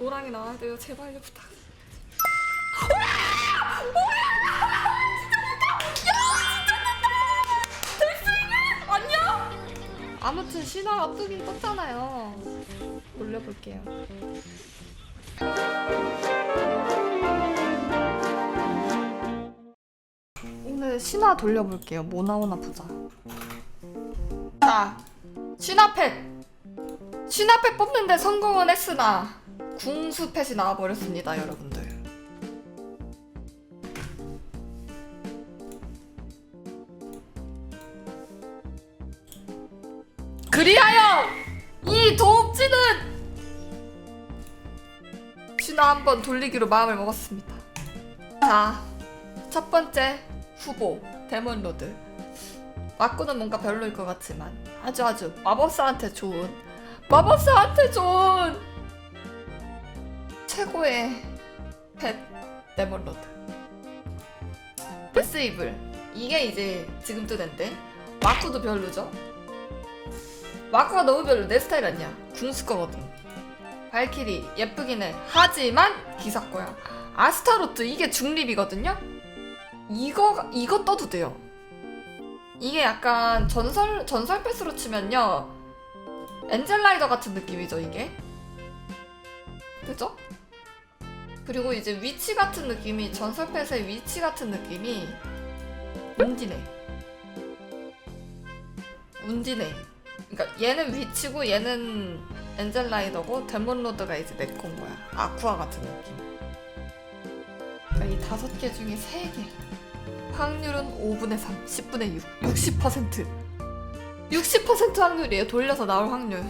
오랑이 나와야 돼요. 제발요 부탁. 아무튼 신화가 뜨긴 떴잖아요. 올려볼게요. 오늘 신화 돌려볼게요. 뭐 나오나 보자. 자, 신화펫. 신화펫 뽑는데 성공은 했으나 궁수펫이 나와버렸습니다, 여러분들. 그리하여 이 도읍지는 신화 한번 돌리기로 마음을 먹었습니다. 자, 첫 번째 후보 데몬로드. 맞고는 뭔가 별로일 것 같지만 아주 아주 마법사한테 좋은 마법사한테 좋은 최고의 펫 데몬로드. 패스 이블. 이게 이제 지금 뜨는데 마쿠도 별로죠? 마쿠가 너무 별로 내 스타일 아니야. 궁수 거거든. 발키리 예쁘긴 해. 하지만 기사 거야. 아스타로트 이게 중립이거든요? 이거 이거 떠도 돼요. 이게 약간 전설 전설 패스로 치면요. 엔젤라이더 같은 느낌이죠 이게? 그죠? 그리고 이제 위치 같은 느낌이 전설 패스의 위치 같은 느낌이 운디네. 운디네. 그러니까 얘는 위치고 얘는 엔젤라이더고 데몬로드가 이제 네콘 거야. 아쿠아 같은 느낌. 그러니까 이 다섯 개 중에 세 개. 확률은 5분의 3 10분의 6 60% 60% 확률이에요. 돌려서 나올 확률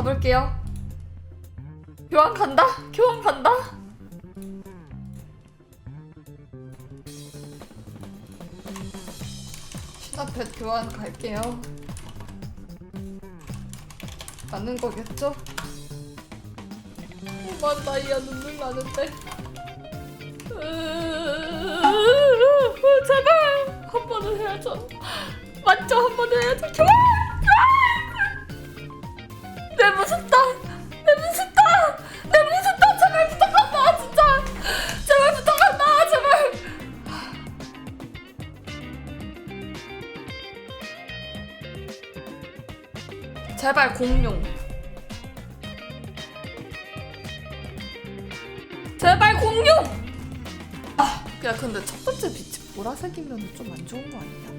가볼게요 교환 간다? 교환 간다? 신화펫 교환 갈게요. 가는 거겠죠? 오만 다이아 눈물 나는데. 제발 한 번은 해야죠. 맞죠? 한 번은 해야죠. 제발 공룡. 제발 공룡. 아, 야 근데 첫 번째 빛이 보라색이면 좀 안 좋은 거 아니냐?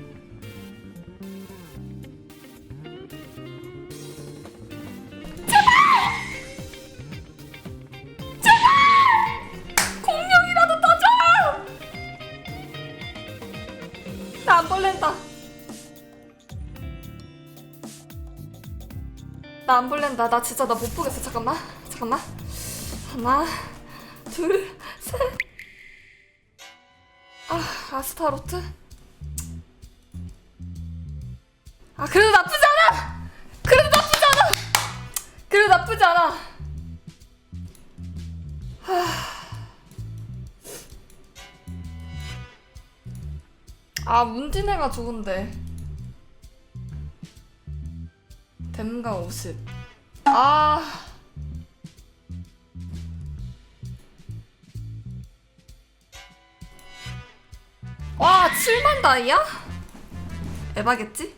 나 안 볼랜다. 나 진짜 나 못 보겠어. 잠깐만. 잠깐만. 하나, 둘, 셋. 아, 아스타로트? 아, 그래도 나쁘지 않아! 그래도 나쁘지 않아! 그래도 나쁘지 않아! 아 문진애가 좋은데 댐가 50 아... 와 7만 다이야? 에바겠지?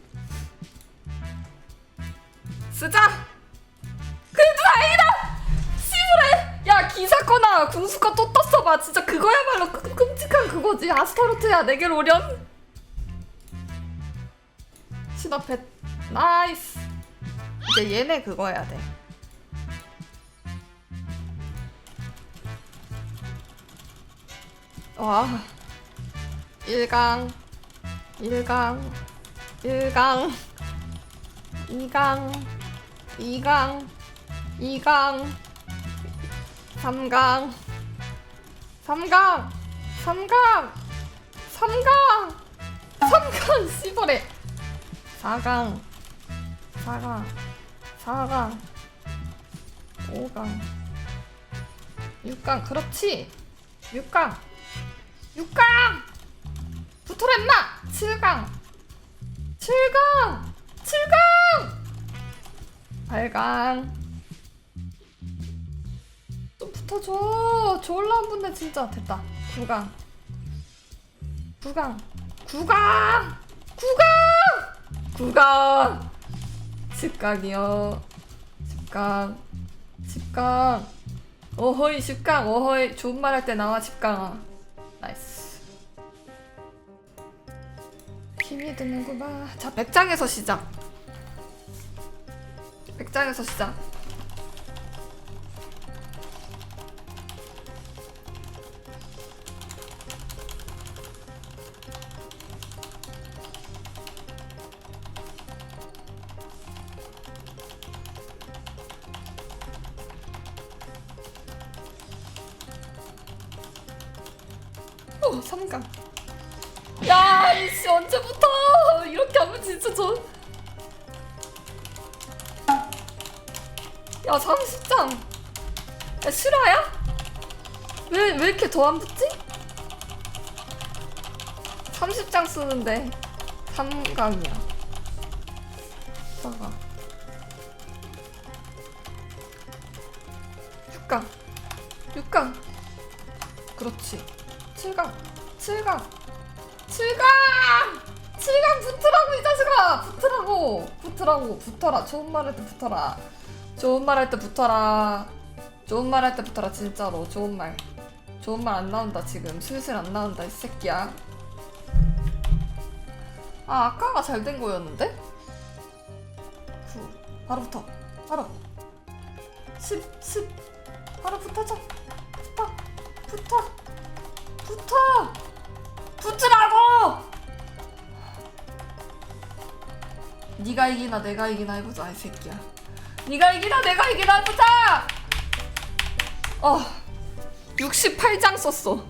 쓰자! 그래도 다행이다! 시부래! 야 기사거나 궁수거 또 떴어 봐 진짜 그거야말로 끔- 끔찍한 그거지 아스타로트야 내게로 오련 신화펫 나이스 이제 얘네 그거 해야 돼. 와, 1강, 1강, 1강, 2강, 2강, 2강, 3강, 3강, 3강, 3강, 3강, 씨발해. 4강, 4강, 4강, 5강, 6강, 그렇지. 6강, 6강! 붙어라 임마! 7강. 7강! 7강! 8강. 좀 붙어줘. 졸라 한 분데 진짜. 됐다. 9강. 9강. 9강! 9강! 9강 10강이요. 10강 10강 어허이 10강 어허이. 좋은 말 할 때 나와 10강아 나이스. 힘이 드는구나. 자 100장에서 시작. 100장에서 시작 3강 야 이씨 언제부터 이렇게 하면 진짜 저 야, 30장. 야, 실화야? 왜, 왜 이렇게 더 안 붙지? 30장 쓰는데 3강이야. 이따가. 6강. 6강. 그렇지. 7강. 7강. 7강! 7강 붙으라고, 이 자식아! 붙으라고! 붙으라고, 붙어라. 좋은 말 할 때 붙어라. 좋은 말 할 때 붙어라. 좋은 말 할 때 붙어라 진짜로 좋은 말. 좋은 말 안 나온다 지금 슬슬 안 나온다 이 새끼야. 아 아까가 잘 된 거였는데? 9 바로 붙어 바로 10 10 바로 붙어줘 붙어 붙어 붙어 붙으라고! 네가 이기나 내가 이기나 해보자 이 새끼야. 네가 이기나 내가 이기나 해보자! 어 68장 썼어.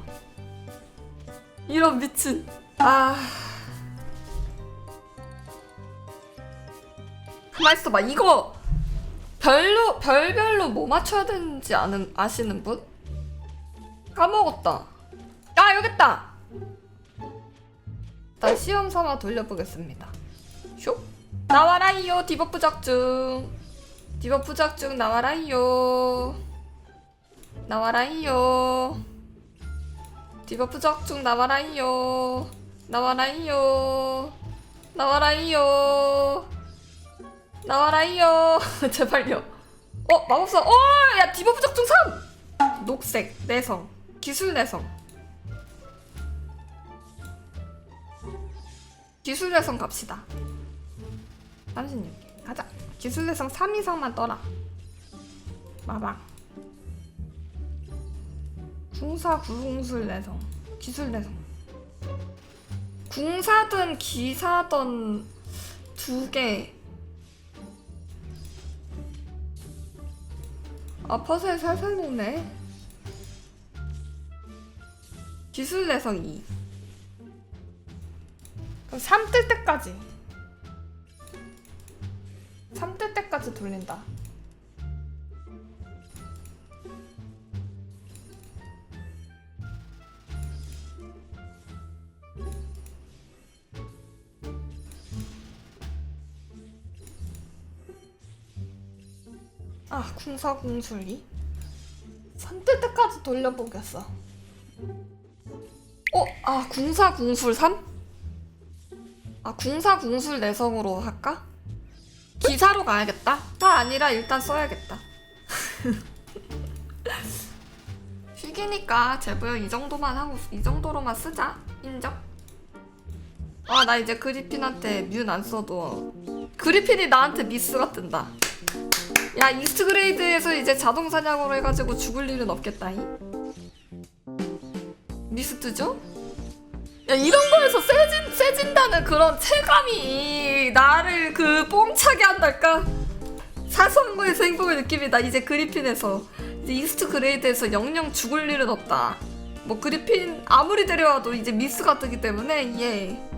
이런 미친. 아. 가만 있어봐. 이거 별로 별별로 뭐 맞춰야 되는지 아는 아시는 분? 까먹었다. 아 여기 있다 일단 시험 삼아 돌려보겠습니다. 슉. 나와라이요 디버프 작중. 디버프 작중 나와라이요. 나와라이요. 디버프 작중 나와라이요. 나와라이요. 나와라이요. 나와라이요. 제발요. 어 마법사. 어 야 디버프 작중 3 녹색 내성 기술 내성 기술 내성 갑시다. 36개 가자. 기술 내성 3 이상만 떠라. 마방. 궁사 구궁술 내성. 기술 내성. 궁사든 기사든 두개. 아 퍼즐 살살 녹네. 기술 내성 2 그럼 3 뜰 때까지 3 뜰 때까지 돌린다 아 궁사 궁술이 3뜰 때까지 돌려보겠어 어? 아 궁사 궁술 3? 아 궁사 궁술 내성으로 할까? 기사로 가야겠다. 다 아니라 일단 써야겠다. 휴기니까 제부요 이 정도만 하고 이 정도로만 쓰자. 인정? 아 나 이제 그리핀한테 뮤는 안 써도. 그리핀이 나한테 미스가 뜬다. 야 이스트 그레이드에서 이제 자동 사냥으로 해가지고 죽을 일은 없겠다잉? 미스 뜨죠? 야 이런 거에서 세진 세진다는 그런 체감이 나를 그 뽕차게 한달까? 사소한 거에서 행복을 느낍니다. 이제 그리핀에서 이제 이스트 그레이드에서 영영 죽을 일은 없다. 뭐 그리핀 아무리 데려와도 이제 미스가 뜨기 때문에 예